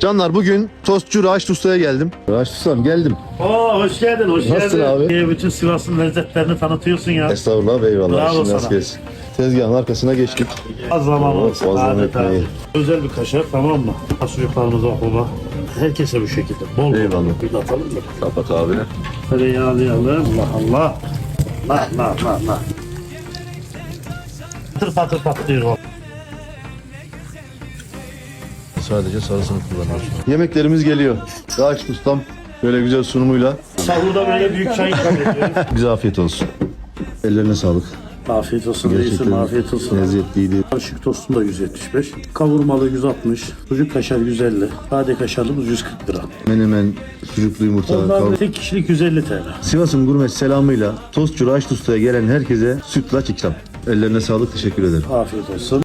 Canlar bugün tostçu Raşit Usta'ya geldim. Raşit Usta'm geldim. Oo hoş geldin, hoş Nasılsın geldin. abi? Ee, bütün Sivas'ın lezzetlerini tanıtıyorsun ya. Estağfurullah ve eyvallah. Bravo Şimdi sana. nasıl? Tezgahın arkasına geçtik. Az zaman olsun. ekmeği. Özel bir kaşar tamam mı? Fasulyeparımıza kola. Herkese bu şekilde. Bol Eyvallah. bol. Bir atalım mı? Kapat abi. Tereyağlayalım. Allah Allah. La la la la. Patır patır patlıyor o. Sadece sarısını kullanıyoruz. Yemeklerimiz geliyor. Raşit Ustam böyle güzel sunumuyla Sahurda böyle büyük çay ikram ediyoruz. bize afiyet olsun. Ellerine sağlık. afiyet olsun reisim, afiyet olsun. lezzetliydi. Karışık tostum da 175. Kavurmalı 160. Sucuk kaşar 150. Sade kaşarlımız 140 lira. Menemen, sucuklu yumurta, Onlar tek kişilik 150 TL. Sivas'ın gurmet selamıyla tostçu Raşit Usta'ya gelen herkese sütlaç ikram. Ellerine sağlık, teşekkür ederim. Afiyet olsun.